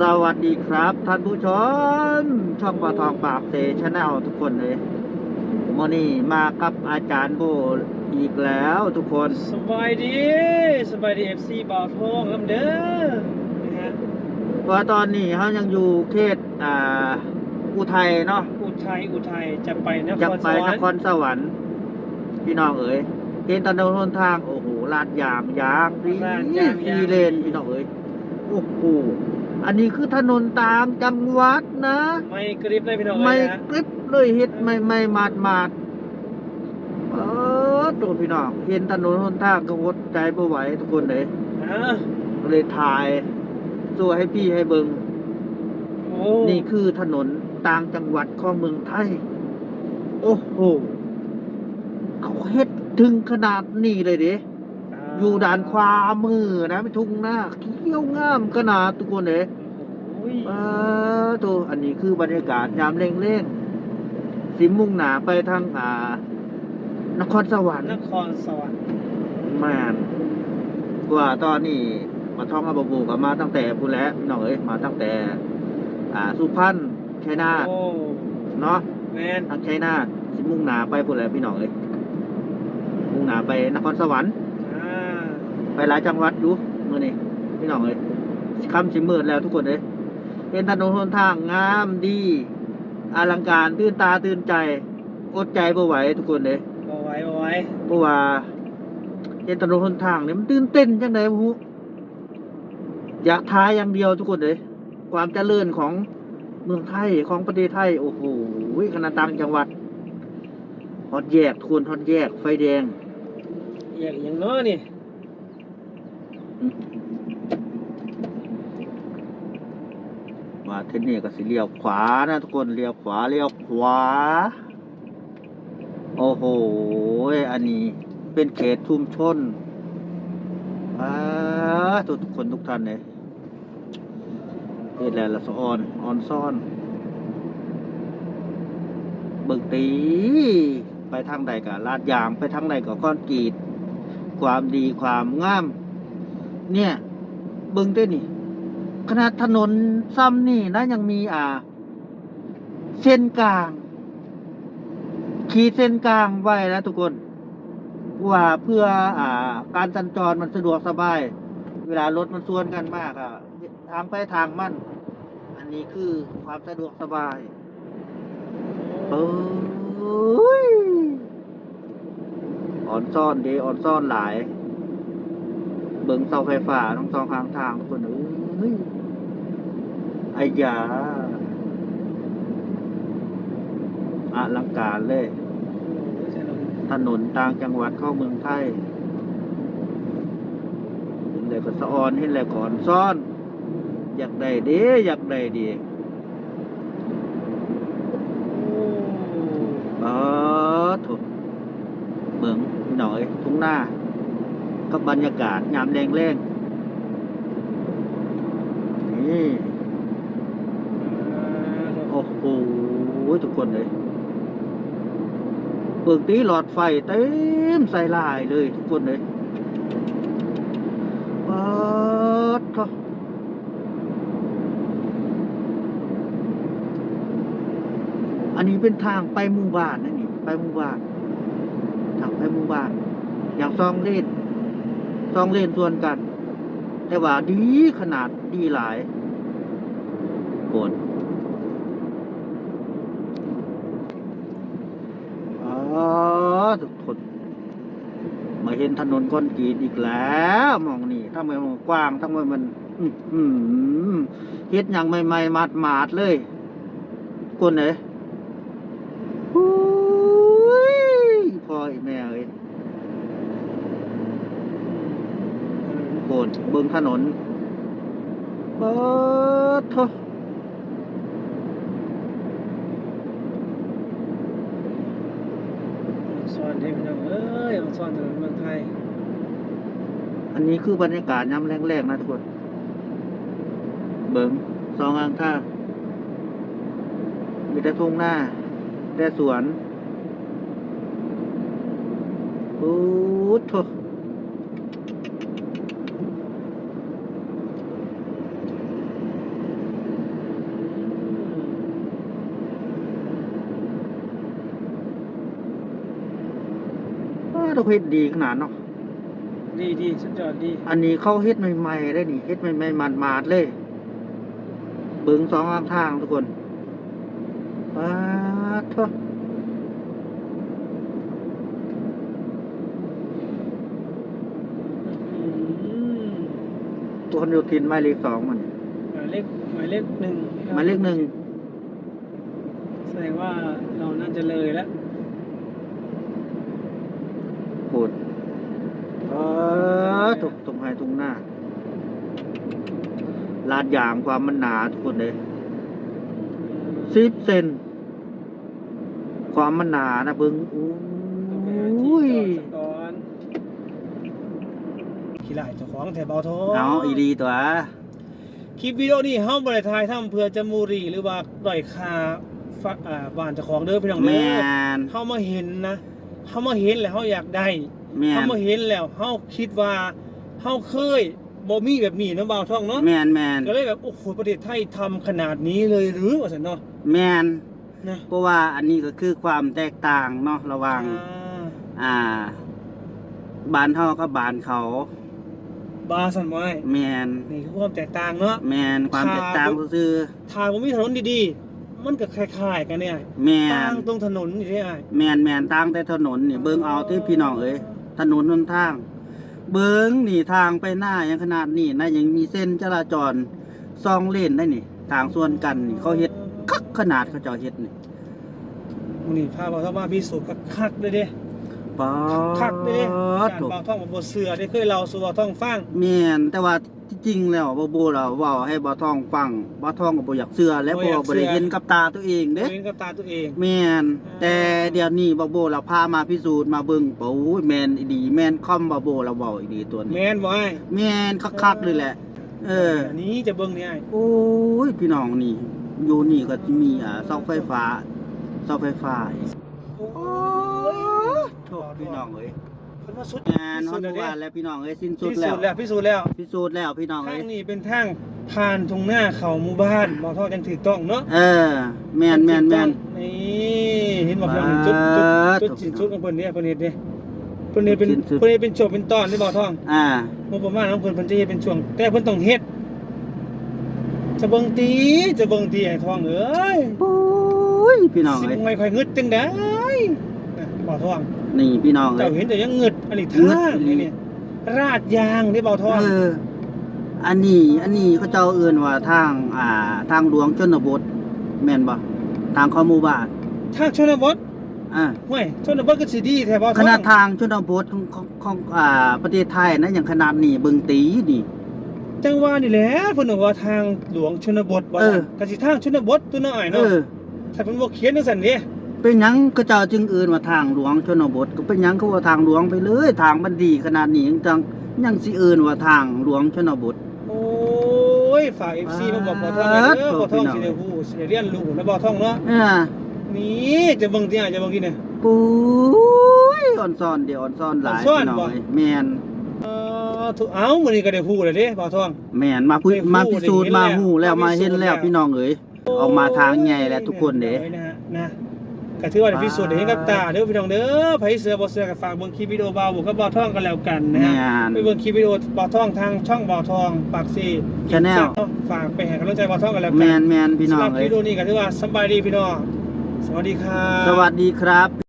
สวัสดีครับ ท่านผู้ชม ช่องปลาทองปากเซชแนลทุกคนเลยมอนี่มากับอาจารย์โบอีกแล้วทุกคนสบายดีสบายดีเอฟซีบ่าวทองครับเด้อนะฮะเพราะตอนนี้เขายังอยู่เขตอ่าอุทัยเนาะอุทัยอุทัยจะไปนคจะรไปสวรนรค์ครสวรรค์พี่น้องเอ๋ยเห็นถนนหนทางโอ้โหลาดยางยางดีซีเลนพี่น้องเอ๋ยโอ้โห อันนี้คือถนนต่างจังหวัดนะ ไม่กริบเลยพี่น้องไม่เลยนะกริบเลยเฮ็ดไม่ไม่มาดมาดเออตัวพี่น้องเห็นถนนหนทางก็อดใจบ่ไหวทุกคนเลยอ่าก็เลยถ่ายสู้ให้พี่ให้เบิงโอ้นี่คือถนนต่างจังหวัดของเมืองไทย โอ้โหเขาเฮ็ดถึงขนาดนี้เลยเด้ อยู่ด้านขวามือนะไม่ทุ่งหน้าเขียวงามขนาดทุกคนเลยโอ้ยเออตัวอันนี้คือบรรยากาศยามเร่งๆสิมุ่งหนาไปทางอ่านครสวรรค์นครสวรรค์แมนกว่าตอนนี้มาท่องอาบบูกับมาตั้งแต่พูนแหล้วพี่น้องเอ้ยมาตั้งแต่ อ่าสุพรรณชัยนาทโอ้เนาะแมนทางชัยนาทสิมุ่งหนาไปพูนแหล้วพี่น้องเอ้ยมุ่งหนาไปนครสวรรค์อ่า ไปหลายจังหวัดอยู่มื่อนี้พี่น้องเอ้ยคำสิมืดแล้วทุกคนเอ้ยเป็นถนนหนทางงามดีอลังการตื่นตาตื่นใจอดใจบ่ไหวทุกคนเอ้ยบ่ไหว้บ่ไหว้เพราะว่าเห็นถนนหนทางเนี่ยมันตื่นเต้นจังไดบ่ฮู้อยากท้ายอย่างเดียวทุกคนเอ้ยความเจริญของเมืองไทยของประเทศไทย โอ้โหขนาดต่างจังหวัดฮอดแยกทุกคนฮอดแยกไฟแดงอยากอย่างน้อยนี่ มาที่นี่ก็สิเลี้ยวขวานะทุกคนเลี้ยวขวาเลี้ยวขวา โอ้โห อันนี้เป็นเขตชุมชนอ่าทุกทุกคนทุกท่านเลยเฮ็ดแล้วละสะออนออนซ่อนเบิกตี ไปทางใดก็ลาดยางไปทางใดก็ก้อนกีด ความดีความงาม เนี่ย เบิ่งเต้นี่ ขนาดถนนซ้ำนี่นะยังมีอ่า เส้นกลาง ขีดเส้นกลางไว้นะทุกคนว่าเพื่ออ่า การสัญจรมันสะดวกสบาย เวลารถมันสวนกันมากอะทางไปทางมั่น อันนี้คือความสะดวกสบายเอ้ยอ่อนซ่อนเดอ่อนซ่อนหลาย เบิ่งเสาไฟฟ้าทั้งสองข้างทางทุกคนเอ้ยไอ้ยาอลังการเลย ถนนต่างจังหวัดเข้าเมืองไทยเห็นเลยก็สะออนเห็นเลยก่อนซ่อน อยากได้เดีอยากได้ดีอ้เออถูกเมืองพี่อยทุ่งหน้า กับบรรยากาศยามแรงแรงนี่โอ้โหทุกคนเลยเบิกตีหลอดไฟเต็มใส่ลายเลยทุกคนเลยเปิดเขาอันนี้เป็นทางไปหมู่บ้านนะนี่ ไปหมู่บ้านทางไปหมู่บ้าน อย่างซองเลน ซองเลนส่วนกัน แต่ว่าดีขนาดดีหลายโกนอ๋อทุกคนมาเห็นถนนก้อนกรีดอีกแล้วมองนี่ถ้าไม่มองกว้างถ้าไม่มันเฮ็ดอย่างใหม่ๆมาดมาดๆเลยคนไหนอุ้ยพ่ออีแม่เอ้ยโกนเบิ่งถนนเปิดเถอะสอนให้พี่น้องเอ้ยสอนถนนเมืองไทย อันนี้คือบรรยากาศย้ำแรกๆนะทุกคนเบิงสองอ่างท่างมีแต่ทุ่งหน้าแต่สวนปุ๊ดโถ เราเฮ็ดดีขนาดเนาะดีดีสุดยอดดีอันนี้เขาเฮ็ดใหม่ๆได้นี่เฮ็ดใหม่ๆมาดๆเลยเบิ่งสองข้างทางทุกคนว้าทะอืมตัวคนโยทินหมายเลขสองมันหมายเลขหมายเลขหนึ่งครับหมายเลขหนึ่งแสดงว่าเราน่าจะเลยแล้ว โหดเอ อตกตรงไห้ตรงหน้า ลาดยางความมันหนาทุกคนเลยสิบเซนความมันหนานะเบิ้งโอ้ยก่อนขี้หลายเจ้าของแถวเบาโทเอาอีดีตัว คลิปวิดีโอนี้เฮาบ่ได้ถ่ายทำเพื่อจะมูรีหรือว่าด้อยค่าฝากอ่าบ้านเจ้าของเด้อพี่น้องแมเด้อนเฮามาเห็นนะเฮามาเห็นแล้วเฮาอยากได้ แมเฮานมาเห็นแล้วเฮาคิดว่าเฮาเคยบ่มีแบบนี้เนาะบ่าวท่องเนาะแมนแมนก็เลยแบบโอ้โหประเทศไทยทำขนาดนี้เลยหรือว่าซั่นเนาะแมนนะเพราะว่าอันนี้ก็คือความแตกต่างเนาะระหว่าง อ่าอ่าบ้านเฮากับบานเขา บาซั่นไว้แมนนี่คือความแตกต่างเนาะ แมนความแตกต่างก็คือทางบ่มีถนนดีๆ มันก็คล้ายๆกันเนี่ยแมต่างนตรงถนนนี่ได้อ้ายแมนแมนต่างแต่ถนนนี่เบิ่งเอาที่พี่น้องเอ้ย ถนนหนทาง เบิ่งนี่ทางไปหน้ายังขนาดนี้นะยังมีเส้นจราจรซองเลนได้นี่ทางส่วนกันนี่เขาเฮ็ดคักขนาดเขาเจ้าเฮ็ดนี่มื้อนี้พาบ่าวท่องมาพิสูจน์คักๆเลยเด้ป๊าคักเลยเด้ดการถูกบ่าวท่องบ่เสือได้เคยเล่าสู่บ่าวท่องฟัง แม่นแต่ว่า ที่จริงแล้วบ่โบเราเว้าให้บ่ทองฟังบ่ทองก็บ่อยากเชื่อและบ่บ่อยากบ่ได้เชื่อ เห็นกับตาตัวเองเด้ เห็นกับตาตัวเอง แม่นแต่เดี๋ยวนี้บ่โบเราพามาพิสูจน์มาเบิ่งโอ้ยแม่นอีดี แม่นคอมบ่โบเราเว้าอีดีตัวนี้แม่นบ่อ้ายแม่นคักๆเลยแหละ เอออันนี้จะเบิ่งนี่อ้ายโอ้ยพี่น้องนี่ อยู่นี่ก็จะมีอ่าเสาไฟฟ้าเสาไฟฟ้าอีกโอ้โทษพี่น้องเอ้ย เพิ่นว่าสุดงานฮอดพิว่าสูจน์แล้วพี่น้องเอ้ยสิ้นสุพิดสูแล้วจน์แล้วพิสูจน์แล้วพิสูจน์แล้วพี่น้องทาเอ้ยงนี้เป็นทางผ่านทุ่งหน้าเขาหมู่บ้านบ่าวท่องจังถูกต้องเนาะเออแม่นแม่นแม่น นี่เห็นบ่พี่น้องจุดจุดจุดสิ้นสุดของเพิ่นเนี่ยเพิ่นเฮ็ดเด้เพิ่นเฮ็ดเป็นสิ้นสุด เพิ่นเฮ็ดเป็นโจบเป็นตอนนี่บ่าวท่อง อ่างบประมาณของเพิ่นเพิ่นจะเฮ็ดเป็นช่วง แต่เพิ่นต้องเฮ็ด จะเบิ่งตีจะเบิ่งตีไอ้ทองเอ้ยโอ้ยพี่น้องสิเอ้ยไม่ค่อยงึดจังได๋ บ่าวทองนี่พี่น้องเอ้เจ้าย เห็นแต่ยังงึดอันนี้งึทาดงนี่นี่ราดยางนี่บ่าวทองเอออันนี้ อันนี้เขาเจ้าเอื่นว่าทาง อ่า ทางหลวงชนบทแม่นบ่ทางเข้าหมู่บ้านทางชนบทอ่าห้วยชนบทก็สิดีแท้บ่าวทของนาดทางชนบทของของของอ่าประเทศไทยนะอย่างขนาดนี้เบิ่งตีนี่ จังว่านี่แหละเพิ่นว่าทางหลวงชนบทบ่เออ ก็สิทางชนบทตัวน้อยเอเนาะอถ้าเพิ่นบ่เขียนจังซั่นเด้ เป็นหยังก็เจ้าจึงเอื่นว่าทางหลวงชนบท ก็เป็นหยังก็ว่าทางหลวงไปเลยทางมันดีขนาดนี้ยังจังยังสิเอื่นว่าทางหลวงชนบท โอ้ยฝาก FC มาบอกบ่าวทองเลยเด้อบ่าวทองสิได้ฮู้สิได้เรียนรู้นะบ่าวทองเนาะเออนี่จะเบิ่งที่อะจะเบิ่งที่เนี่ยปุ้ยอ่อนซ่อนเดี๋ยวอ่อนซ่อนหลายอ่อนซ่อนพี่น้องบ่เอ้ยแม่นเออถูกเอ้ามื้อนี้ก็ได้ฮู้แล้วเด้บ่าวทองแม่นมาพุได้ฮู้มาพิสูจน์ได้มาเห็นแล้วหู้แล้วมามาพิเห็นสูจน์แล้วแล้วพี่น้องเอ้ยออกมาทางใหญ่แล้วทุกคนเด้นะฮะนะ ก็ถือว่าได้พิสูจน์ได้เห็นกับตาเด้อพี่น้องเด้อไผเสือบ่เสือก็ฝากเบิ่งคลิปวิดีโอบ่าวบุกกับบ่าวทองกันแล้วกันนะแม่ฮะนไปเบิ่งคลิปวิดีโอบ่าวทองทางช่องบ่าวทองปากซี Channel ฝากไปให้กำลังใจบ่าวทองกันแล้วกัแม่นแม่นพี่น้องสำหรับคเอ้ลิยปวิดีโอนี้ก็ถือว่าสำบายดีพี่น้องสวัสดีครับ สวัสดีครับ